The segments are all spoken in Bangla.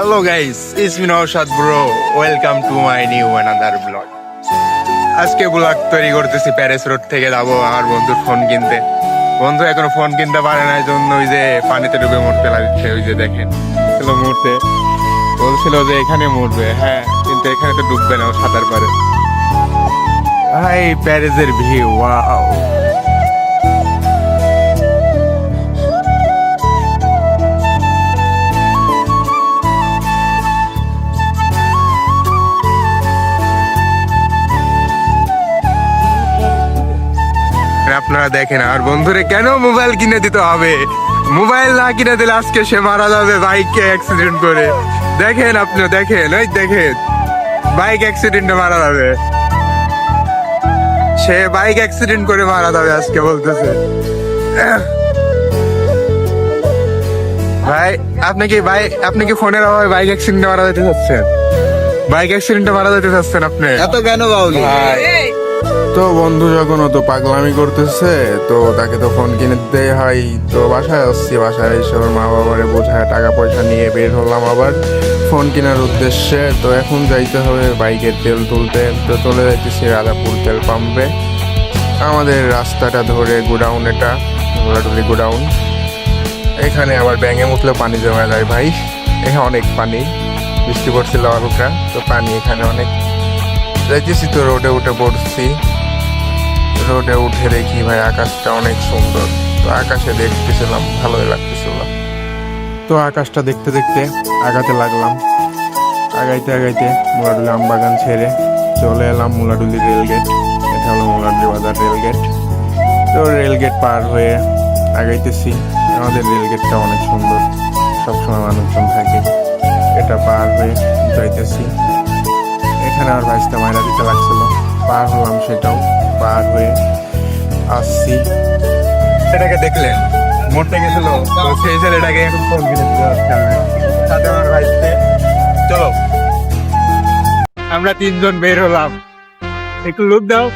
Hello guys it's me Naushad bro welcome to my new another blog আজকে ব্লগ তৈরি করতেছি প্যারিস রোড থেকে যাব আমার বন্ধুর ফোন কিনতে। বন্ধু এখনও ফোন কিনতে পারে না জন্য ওই যে পানিতে ডুবে মরতে লাগছে, ওই যে দেখেন। ছিল মরতে বলছিল যে এখানে মরবে। হ্যাঁ কিন্তু এখানে তো ডুববে না সাঁতার পারে। ভাই প্যারিসের ভিউ ওয়াও আপনারা দেখেন আর বন্ধুরে কেন মোবাইল কিনে দিতে হবে? মোবাইল না কিনে দিলে আজকে সে মারা যাবে বাইকে অ্যাক্সিডেন্ট করে। দেখেন আপনি দেখেন ওই দেখেন বাইক অ্যাক্সিডেন্টে মারা যাবে। সে বাইক অ্যাক্সিডেন্ট করে মারা যাবে আজকে বলতেছে। ভাই আপনি কি ভাই আপনি কি ফোনের অভাবে বাইক অ্যাক্সিডেন্টে মারা যেতে চাচ্ছেন? বাইক অ্যাক্সিডেন্টে মারা যেতে চাচ্ছেন আপনি? এত কেন বাউলি? তো বন্ধু যখন তো পাগলামি করতেছে, তো তাকে তো ফোন কিনে দিতেই হয়। তো বাসায় আসছি, বাসায় এসে ওর মা বাবারে বোঝায় টাকা পয়সা নিয়ে বের হলাম আবার ফোন কেনার উদ্দেশ্যে। তো এখন যাইতে হবে বাইকের তেল তুলতে। তো চলে যাইতেছি রাজাপুর তেল পাম্পে। আমাদের রাস্তাটা ধরে গোডাউন এটা ঘোড়াটুলি গোডাউন। এখানে আবার ব্যাঙে মুতলে পানি জমা যায় ভাই। এখানে অনেক পানি, বৃষ্টি পড়ছিল হালকা তো পানি এখানে অনেক। যাইতেছি তো রোডে উঠে পড়ছি। রোডে উঠে দেখি ভাই আকাশটা অনেক সুন্দর। তো আকাশে দেখতেছিলাম, ভালোই লাগতেছিল। তো আকাশটা দেখতে দেখতে আগাতে লাগলাম। আগাইতে আগাইতে মুলাডুলি আমবাগান ছেড়ে চলে এলাম মুলাডুলি রেলগেট এটা হলো মুলাডুলি বাজার রেলগেট তো রেলগেট পার হয়ে আগাইতেছি। আমাদের রেলগেটটা অনেক সুন্দর। সবসময় মানুষজন থাকে। এটা পার হয়ে যাইতেছি। এখানে আর ভাইসটা মাইরা দিতে লাগছিল। পার হলাম সেটাও পার হয়ে আসছি। এটাকে দেখলেন মরতে গেছিল তো সেই ছেলেটাকে এখন ফোন কিনে দিতে সাথে আমার ভাইসতে চলো আমরা তিনজন বের হলাম। একটু লুক দাও।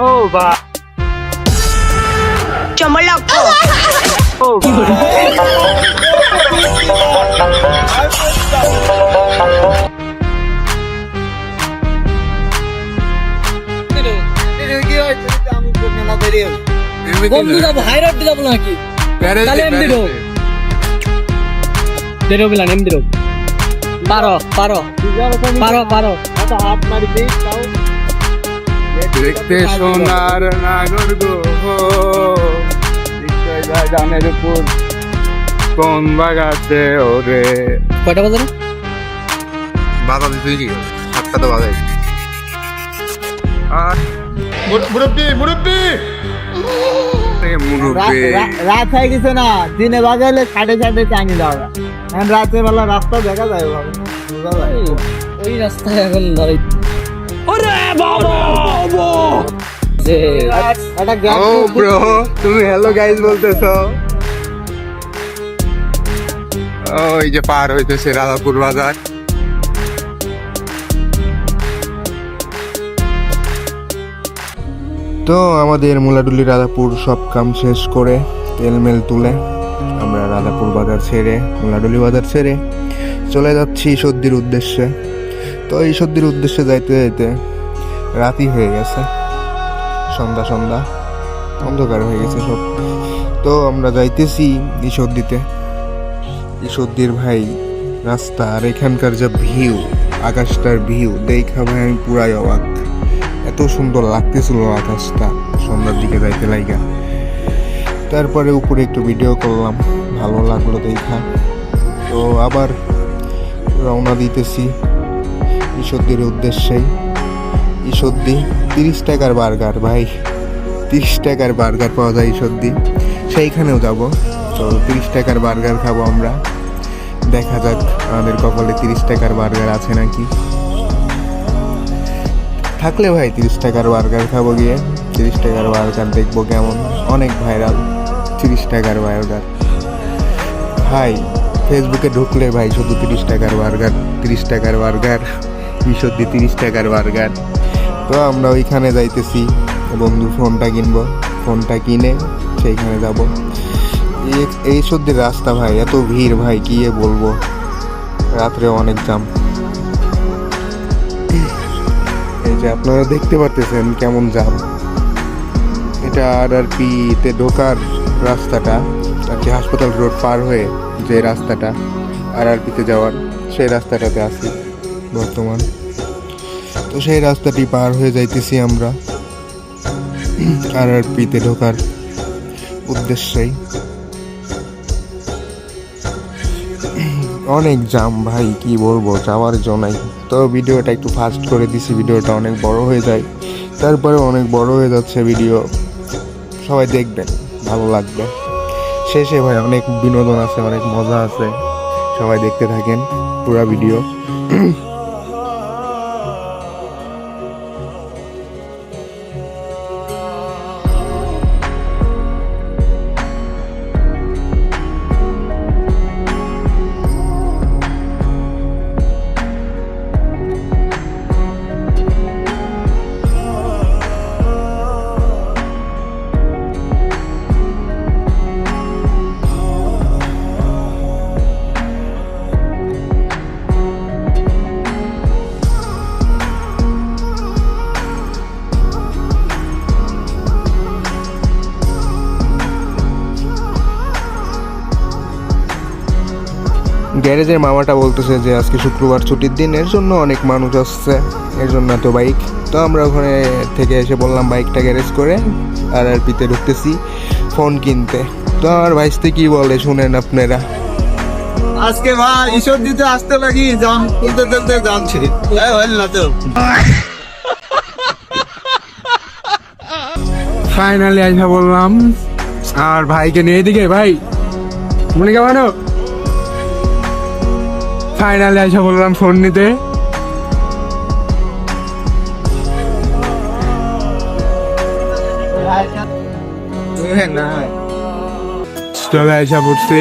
ও বা। চমলক ও বন্ধু যাব হাইরোড নাকি? তাহলে এমনি ঢোক দেরো গেলাম এমনি ঢোক পারো পারো পারো পারো দেখতে সোনার নাগর গো জানের উপর। কোন বাগাতে ওরে? কয়টা বাজে না বাধা দিতে কি? সাতটা তো বাজাই আর? মুরব্বি মুরব্বি! রাত হয়ে গেছে না দিনে বাজাইলে সাড়ে সাড়ে টানি দাও। এখন রাতের বেলা রাস্তা দেখা যায় ওই রাস্তায় এখন ধরে যে একটা গ্যাস ও ব্রো তুমি হ্যালো গাইস বলতেছো। ওই যে পার হইতেছে রাধাপুর বাজার। তো আমাদের মুলাডুলি রাধাপুর সব কাম শেষ করে তেলমেল তুলে আমরা রাধাপুর বাজার ছেড়ে, মুলাডুলি বাজার ছেড়ে চলে যাচ্ছি সর্দির উদ্দেশ্যে। তো এই সর্দির উদ্দেশ্যে যাইতে যাইতে রাতই হয়ে গেছে। সন্ধ্যা সন্ধ্যা, অন্ধকার হয়ে গেছে সব। তো আমরা যাইতেছি ঈশ্বরদীতে। ঈশ্বরদীর ভাই, রাস্তা আর এখানকার যা ভিউ, আকাশটার ভিউ, দেখা ভাই, আমি পুরাই অবাক। এত সুন্দর লাগতেছিল আকাশটা, সন্ধ্যার দিকে যাইতে লাইগা। তারপরে উপরে একটু ভিডিও করলাম, ভালো লাগল দেখা। তো আবার রওনা দিতেছি ঈশ্বরদীর উদ্দেশ্যেই। ঈশ্বরদী, তিরিশ টাকার বার্গার, ভাই। তিরিশ টাকার বার্গার পাওয়া যায় ঈশ্বরদী। সেইখানেও যাব। তো তিরিশ টাকার বার্গার খাব আমরা। দেখা যাক আমাদের কপালে তিরিশ টাকার বার্গার আছে নাকি। থাকলে ভাই তিরিশ টাকার বার্গার খাব গিয়ে। তিরিশ টাকার বার্গার দেখব কেমন। অনেক ভাইরাল তিরিশ টাকার বার্গার। ভাই, ফেসবুকে ঢুকলে ভাই শুধু তিরিশ টাকার বার্গার, তিরিশ টাকার বার্গার ঈশ্বরদি তিরিশ টাকার বার্গার। তো আমরা ওইখানে যাইতেছি বন্ধু ফোনটা কিনবো। ফোনটা কিনে সেইখানে যাব। এই- সত্যি রাস্তা ভাই, এত ভিড় ভাই এ বলব? রাত্রে অনেক জাম এই যে আপনারা দেখতে পারতেছেন কেমন জাম এটা আর আর পিতে ঢোকার রাস্তাটা, আর কি হাসপাতাল রোড পার হয়ে যে রাস্তাটা আর আর পিতে যাওয়ার, সেই রাস্তাটাতে আছি বর্তমান। তো সেই রাস্তাটি পার হয়ে যাইতেছি আমরা আর আর পিতে ঢোকার উদ্দেশ্যেই। অনেক জাম ভাই, কি বলব, যাওয়ার জন্যই তো ভিডিওটা একটু ফাস্ট করে দিছি, ভিডিওটা অনেক বড় হয়ে যায়। তারপরে অনেক বড় হয়ে যাচ্ছে ভিডিও সবাই দেখবেন, ভালো লাগবে। শেষে ভাই অনেক বিনোদন আছে, অনেক মজা আছে। সবাই দেখতে থাকেন পুরা ভিডিও গ্যারেজের মামাটা বলতেছে যে আজকে শুক্রবার ছুটির দিন এর জন্য অনেক মানুষ আসছে এর জন্য তো বাইক। তো আমরা ওখানে থেকে এসে বললাম বাইকটা গ্যারেজ করে আর আর পিতে ঢুকতেছি ফোন কিনতে। তো আমার ভাইস্তে কি বলে শুনেন আপনারা? আজকে ভাই ঈশ্বর দিতে আসতে লাগি জাম তুলতে তুলতে জামছি হল না তো। ফাইনালি আইসা বললাম আর ভাইকে নিয়ে এদিকে ভাই। মনে কেমন ফাইনালি আইসা বললাম ফোন নিতে। চলে আইসা পড়ছি।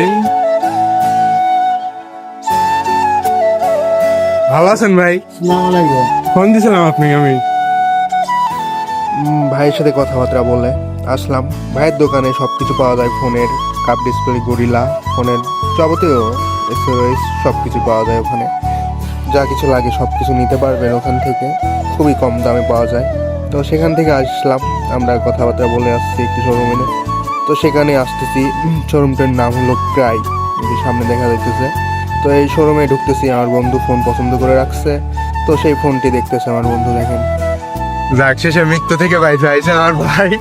ভালো আছেন ভাই? ফোন দিছিলাম আপনাকে আমি। ভাইয়ের সাথে কথাবার্তা বলে আসলাম। ভাইয়ের দোকানে সব কিছু পাওয়া যায়, ফোনের কাপ, ডিসপ্লে, গরিলা, ফোনের যাবতীয়। এক্সেসরিজ সব কিছু পাওয়া যায় ওখানে। যা কিছু লাগে সব কিছু নিতে পারবেন ওখান থেকে। খুবই কম দামে পাওয়া যায়। তো সেখান থেকে আসলাম। আমরা কথাবার্তা বলে আসছি একটি শোরুমে তো সেখানে আসতেছি। শোরুমটার নাম হলো ক্রাই সামনে দেখা যাইতেছে। তো এই শোরুমে ঢুকতেছি। আমার বন্ধু ফোন পছন্দ করে রাখছে। তো সেই ফোনটি দেখতেছে আমার বন্ধু দেখেন। যাক, শেষে মৃত্যু থেকে বাইরে আইছে আমার ভাই।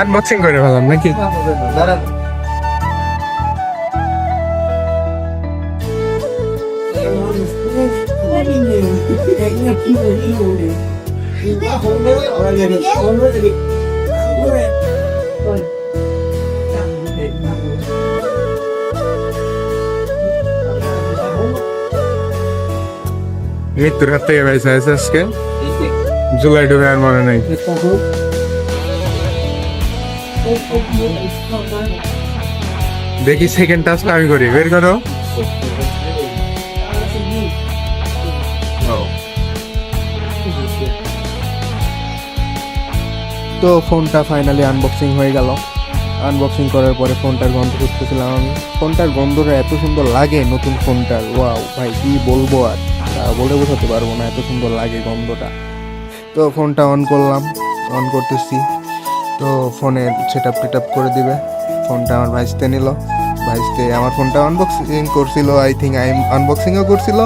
আনবক্সিং করে ফেলাম নাকি? মৃত্যুর হাত থেকে বাইছে আছে আজকে? জুলাই ডুবে আর মনে নাই। দেখি সেকেন্ড টাস্ক আমি করি, বের করো। তো ফোনটা ফাইনালি আনবক্সিং হয়ে গেল। আনবক্সিং করার পরে ফোনটার গন্ধ খুঁজতেছিলাম। আমি ফোনটার গন্ধটা এত সুন্দর লাগে নতুন ফোনটার। ওয়াও ভাই, কি বলব আর? বলে বোঝাতে পারব না এত সুন্দর লাগে গন্ধটা। তো ফোনটা অন করলাম অন করতেছি। তো ফোনের সেট আপ আপ করে দিবে। ফোনটা আমার ভাইসতে নিল। ভাইসতে আমার ফোনটা আনবক্সিং করছিল আই থিঙ্ক আই আনবক্সিংও করছিল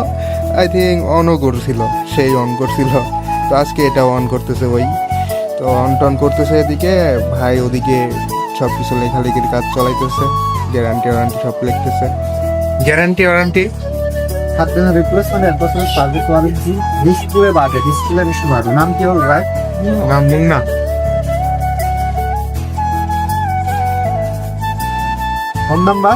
আই থিঙ্ক অনও করছিল সেই অন করছিল। তো আজকে এটা অন করতেছে ওই। তো অন টন করতেছে এদিকে ভাই ওদিকে সব কিছু লেখালেখির কাজ চলাইতেছে গ্যারান্টি ওয়ারান্টি সব লিখতেছে। গ্যারান্টি ওয়ারান্টি সাত দিনের রিপ্লেসমেন্ট এক বছরের সার্ভিস ওয়ারেন্টি ডিসপ্লে বাদে ডিসপ্লে বেশি বাদে নাম কি হল ভাই? নাম Munna. phone number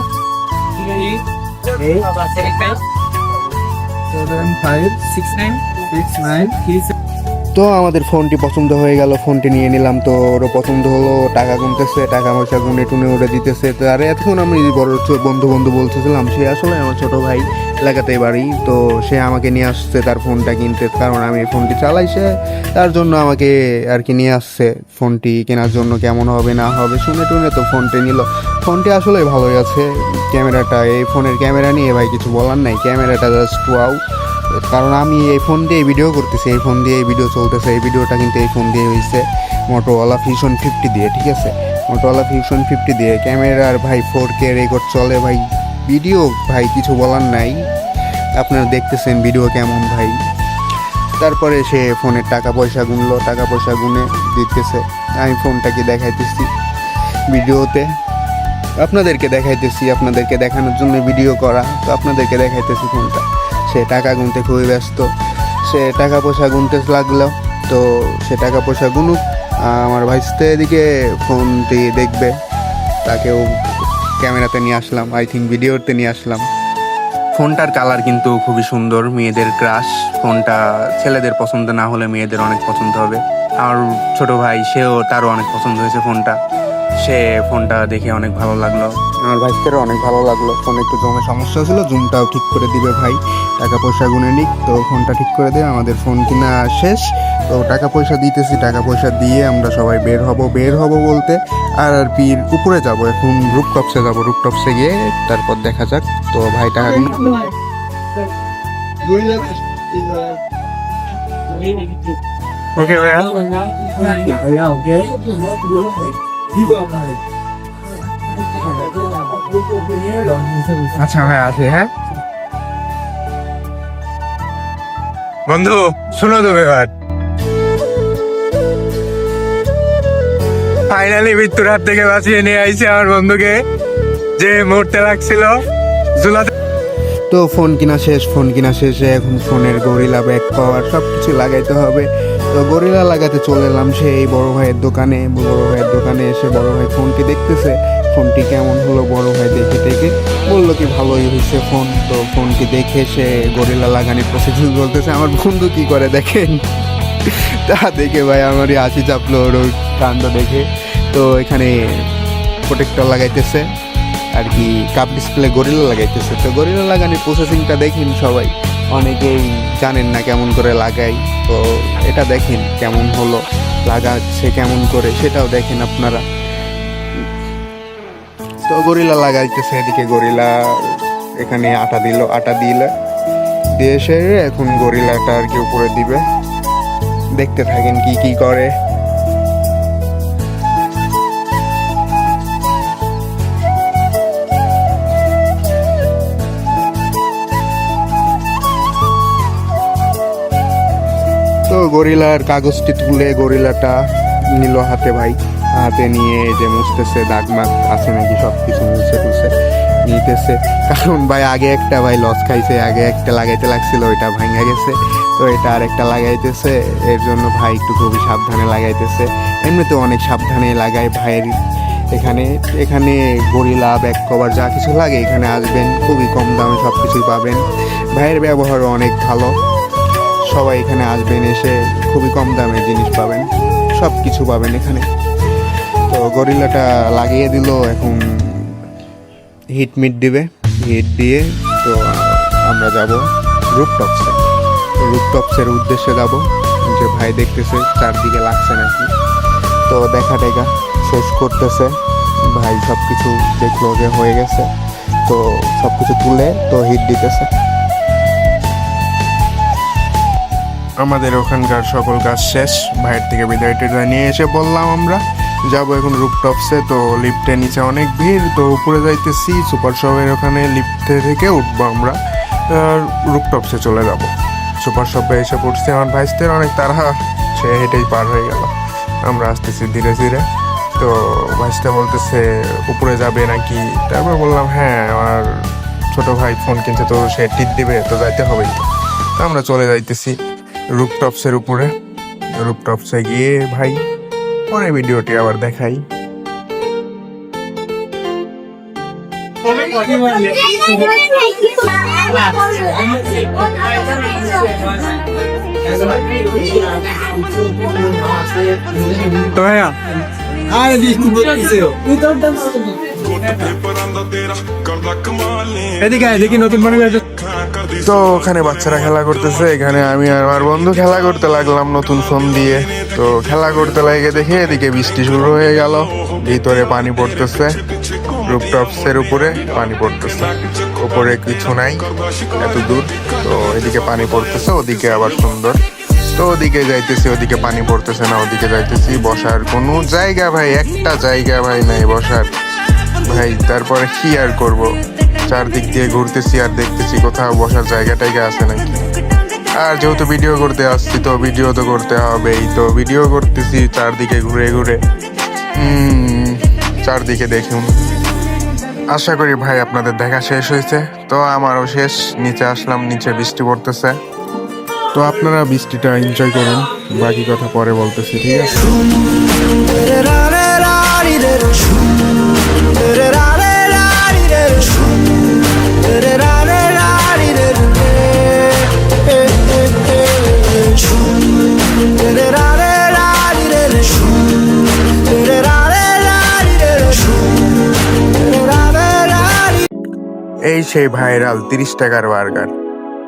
seven five six nine six nine three তো আমাদের ফোনটি পছন্দ হয়ে গেল, ফোনটি নিয়ে নিলাম তো ওরও পছন্দ হলো, টাকা গুনতেছে, টাকা পয়সা গুনে টুনে ওরে দিতেছে। তো আর এতক্ষণ আমি বড় বন্ধু বন্ধু বলতেছিলাম, সে আসলে আমার ছোট ভাই এলাকাতেই বাড়ি, তো সে আমাকে নিয়ে আসছে তার ফোনটা কিনতে, কারণ আমি ফোনটি চালাই, সে তার জন্য আমাকে আর কি নিয়ে আসছে। ফোনটি কেনার জন্য কেমন হবে, না হবে, শুনে টুনে তো ফোনটি নিল। ফোনটি আসলে ভালোই আছে, ক্যামেরাটা, এই ফোনের ক্যামেরা নিয়ে ভাই কিছু বলার নাই, ক্যামেরাটা জাস্ট ওয়াও কারণ আমি এই ফোন দিয়ে ভিডিও করতেছি, এই ফোন দিয়ে এই ভিডিও চলতেছে, এই ভিডিওটা কিন্তু এই ফোন দিয়ে হয়েছে মোটোওয়ালা ফিউশন ফিফটি দিয়ে, ঠিক আছে? মোটোওয়ালা ফিউশন ফিফটি দিয়ে ক্যামেরার ভাই ফোর কে রেকর্ড চলে ভাই। ভিডিও ভাই কিছু বলার নাই। আপনারা দেখতেছেন ভিডিও কেমন ভাই? তারপরে সে ফোনের টাকা পয়সা গুনলো, টাকা পয়সা গুনে দিতেছে। আমি ফোনটাকে দেখাইতেছি ভিডিওতে আপনাদেরকে দেখাইতেছি, আপনাদেরকে দেখানোর জন্য ভিডিও করা। তো আপনাদেরকে দেখাইতেছি ফোনটা। সে টাকা গুনতে খুবই ব্যস্ত। সে টাকা পয়সা গুনতে লাগল, তো সে টাকা পয়সা গুনুক। আমার ভাইস্তে এদিকে ফোনটি দেখবে, তাকেও ক্যামেরাতে নিয়ে আসলাম আই থিঙ্ক ভিডিওতে নিয়ে আসলাম। ফোনটার কালার কিন্তু খুবই সুন্দর, মেয়েদের ক্রাশ ফোনটা ছেলেদের পছন্দ না হলে মেয়েদের অনেক পছন্দ হবে। আর ছোট ভাই, সেও তারও অনেক পছন্দ হয়েছে ফোনটা। সে ফোনটা দেখে অনেক ভালো লাগল আমার ভাইস্তেরও অনেক ভালো লাগল ফোনে একটু জমে সমস্যা ছিল জুমটাও ঠিক করে দিবে ভাই টাকা পয়সা গুনে নিক তো ফোনটা ঠিক করে দেবে আমাদের ফোন কিনা শেষ তো টাকা পয়সা দিতেছি টাকা পয়সা দিয়ে আমরা সবাই বের হব বের হব বলতে আর আর পির উপরে যাব এখন রুপটপসে যাব রুপটপসে গিয়ে তারপর দেখা যাক তো ভাই টাকা গুনে- ওকে ভাইয়া আচ্ছা আছে হ্যাঁ। বন্ধু, শুনো তো ব্যাপার ফাইনালি মৃত্যুর হাত থেকে বাঁচিয়ে নিয়ে আইছে আমার বন্ধুকে। যে মরতে লাগছিল ঝুলাতে তো ফোন কিনা শেষ, ফোন কিনা শেষে এখন ফোনের গরিলা ব্যাক পাওয়ার সব কিছু লাগাইতে হবে। তো গরিলা লাগাতে চলে এলাম সেই বড় ভাইয়ের দোকানে। বড় ভাইয়ের দোকানে এসে বড় ভাই ফোনটি দেখতেছে। ফোনটি কেমন হলো বড় ভাই দেখে দেখে বলল কি ভালোই হয়েছে ফোন। তো ফোনটি দেখে সে গরিলা লাগানোর প্রসেসিং বলতেছে, আমার বন্ধু কি করে দেখেন? তা দেখে ভাই আমারই হাসি চাপলো ওর ওর কাণ্ড দেখে। তো এখানে প্রোটেক্টর লাগাইতেছে আর কি কাপ ডিসপ্লে গরিলা লাগাইতেছে। তো গরিলা লাগানোর প্রসেসিংটা দেখেন সবাই। অনেকেই জানেন না কেমন করে লাগাই, তো এটা দেখেন কেমন হলো, লাগাচ্ছে কেমন করে, সেটাও দেখেন আপনারা। তো গরিলা লাগাইতেছে এদিকে, গরিলা এখানে আটা দিল, আটা দিলে, দিয়ে এখন গরিলাটা আর কি উপরে দিবে। দেখতে থাকেন কি কি করে। তো গরিলার কাগজটি তুলে গরিলাটা নিল হাতে ভাই। হাতে নিয়ে যে মুছতেছে, দাগ মাগ আছে নাকি সব কিছু মুছে টুছে নিতেছে। কারণ ভাই আগে একটা ভাই লস খাইছে, আগে একটা লাগাইতে লাগছিল, ওইটা ভাঙা গেছে। তো এটা আর একটা লাগাইতেছে, এর জন্য ভাই একটু খুবই সাবধানে লাগাইতেছে। এমনিতে অনেক সাবধানে লাগায় ভাইয়ের এখানে। এখানে গরিলা ব্যাক কভার যা কিছু লাগে এখানে আসবেন, খুবই কম দামে সব কিছুই পাবেন। ভাইয়ের ব্যবহার অনেক ভালো। সবাই এখানে আসবেন, এসে খুবই কম দামে জিনিস পাবেন সব কিছু পাবেন এখানে। তো গরিলাটা লাগিয়ে দিল, এখন হিট মিট দিবে হিট দিয়ে তো আমরা যাব রুপটপসে। রুপটপসের উদ্দেশ্যে যাব, যে ভাই দেখতেছে চারদিকে লাগছে নাকি। তো দেখা টেকা শেষ করতেছে, ভাই সব কিছু দেখল যে হয়ে গেছে। তো সব কিছু তুলে তো হিট দিতেছে। আমাদের ওখানকার সকল কাজ শেষ। ভাইয়ের থেকে বিদায় টিদায় নিয়ে এসে বললাম আমরা, যাব এখন রুপটপসে। তো লিফটের নিচে অনেক ভিড়, তো উপরে যাইতেছি, সুপার শপের ওখানে লিফটে থেকে উঠবো আমরা রুপটপসে চলে যাব। সুপার শপে এসে পড়ছি, আমার ভাইসদের অনেক তারা সে হেঁটেই পার হয়ে গেল। আমরা আসতেছি ধীরে ধীরে। তো ভাইস্তে বলতেছে, উপরে যাবে নাকি? তারপর বললাম হ্যাঁ আমার ছোট ভাই ফোন কিনছে, তো সে টিপ দিবে, তো যাইতে হবেই। তো আমরা চলে যাইতেছি। রুপটপসের উপরে রুপটপসে গিয়ে ভাই পরে ভিডিওটি আবার দেখাই Thank you. তো ভাইয়া আরে বৃষ্টি পড়তেছে এদিকে আয়, দেখি নতুন মানুষ আছে তো ওখানে বাচ্চারা খেলা করতেছে, এখানে আমি আর আমার বন্ধু খেলা করতে লাগলাম নতুন ফোন দিয়ে। তো খেলা করতে লাগে দেখে এদিকে বৃষ্টি শুরু হয়ে গেল, ভিতরে পানি পড়তেছে রুপটপসের উপরে পানি পড়তেছে। উপরে কিছু নাই, এত দূর, তো এদিকে পানি পড়তেছে, ওদিকে আবার সুন্দর। তো ওদিকে যাইতেছি, ওদিকে পানি পড়তেছে না, ওদিকে যাইতেছি, বসার কোনো জায়গা ভাই, একটা জায়গা ভাই নাই বসার। ভাই, তারপরে কি আর করব? চারদিক দিয়ে ঘুরতেছি আর দেখতেছি কোথাও বসার জায়গা টাইগা আছে নাকি? আর যেহেতু ভিডিও করতে আসছি তো ভিডিও তো করতে হবেই। তো ভিডিও করতেছি চারদিকে ঘুরে ঘুরে। চারদিকে দেখুন। আশা করি ভাই আপনাদের দেখা শেষ হয়েছে। তো আমারও শেষ, নিচে আসলাম, নিচে বৃষ্টি পড়তেছে। তো আপনারা বৃষ্টিটা এনজয় করুন, বাকি কথা পরে বলতেছি, ঠিক আছে? এই সেই ভাইরাল তিরিশ টাকার বার্গার।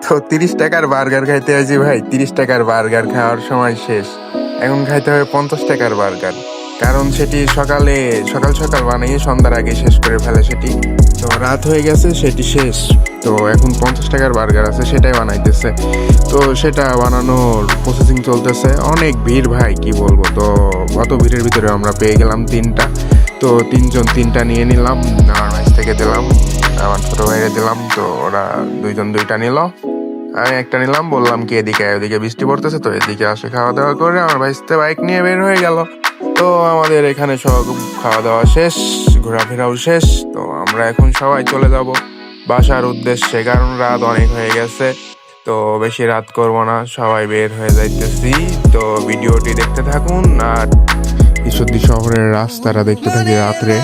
তো তিরিশ টাকার বার্গার খাইতে আছি ভাই, তিরিশ টাকার বার্গার খাওয়ার সময় শেষ। এখন খাইতে হবে পঞ্চাশ টাকার বার্গার। কারণ সেটি সকালে, সকাল সকাল বানিয়ে সন্ধ্যার আগে শেষ করে ফেলে সেটি। তো রাত হয়ে গেছে, সেটি শেষ। তো এখন পঞ্চাশ টাকার বার্গার আছে, সেটাই বানাইতেছে। তো সেটা বানানোর প্রসেসিং চলতেছে। অনেক ভিড় ভাই, কি বলব? তো অত ভিড়ের ভিতরে আমরা পেয়ে গেলাম তিনটা। তো তিনজন তিনটা নিয়ে নিলাম আমার থেকে দিলাম। আমার ছোট ভাইরে দিলাম, তো ওরা দুইজন দুইটা নিল। আমি একটা নিলাম, বললাম কি এদিকে ওদিকে বৃষ্টি পড়তেছে তো, এদিকে আসে খাওয়া দাওয়া করে আমার ভাইস্তে বাইক নিয়ে বের হয়ে গেল। তো আমাদের এখানে সব খাওয়া দাওয়া শেষ, ঘোরাফেরাও শেষ, তো আমরা এখন সবাই চলে যাব বাসার উদ্দেশ্যে, কারণ রাত অনেক হয়ে গেছে। তো বেশি রাত করব না, সবাই বের হয়ে যাইতেছি। তো ভিডিওটি দেখতে থাকুন, আর ঈশ্বরদী শহরের রাস্তাটা দেখতে থাকি রাত্রে।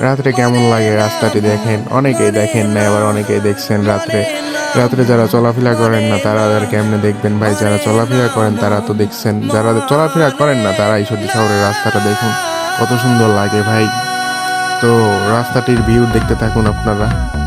রাত্রে কেমন লাগে রাস্তাটি দেখেন? অনেকেই দেখেন না, আবার অনেকেই দেখছেন রাত্রে। রাত্রে যারা চলাফেরা করেন না, তারা আর কেমনে দেখবেন ভাই? যারা চলাফেরা করেন, তারা তো দেখছেন। যারা চলাফেরা করেন না, তারা ঈশ্বরদী শহরের রাস্তাটা দেখুন, কত সুন্দর লাগে ভাই। তো রাস্তাটির ভিউ দেখতে থাকুন আপনারা।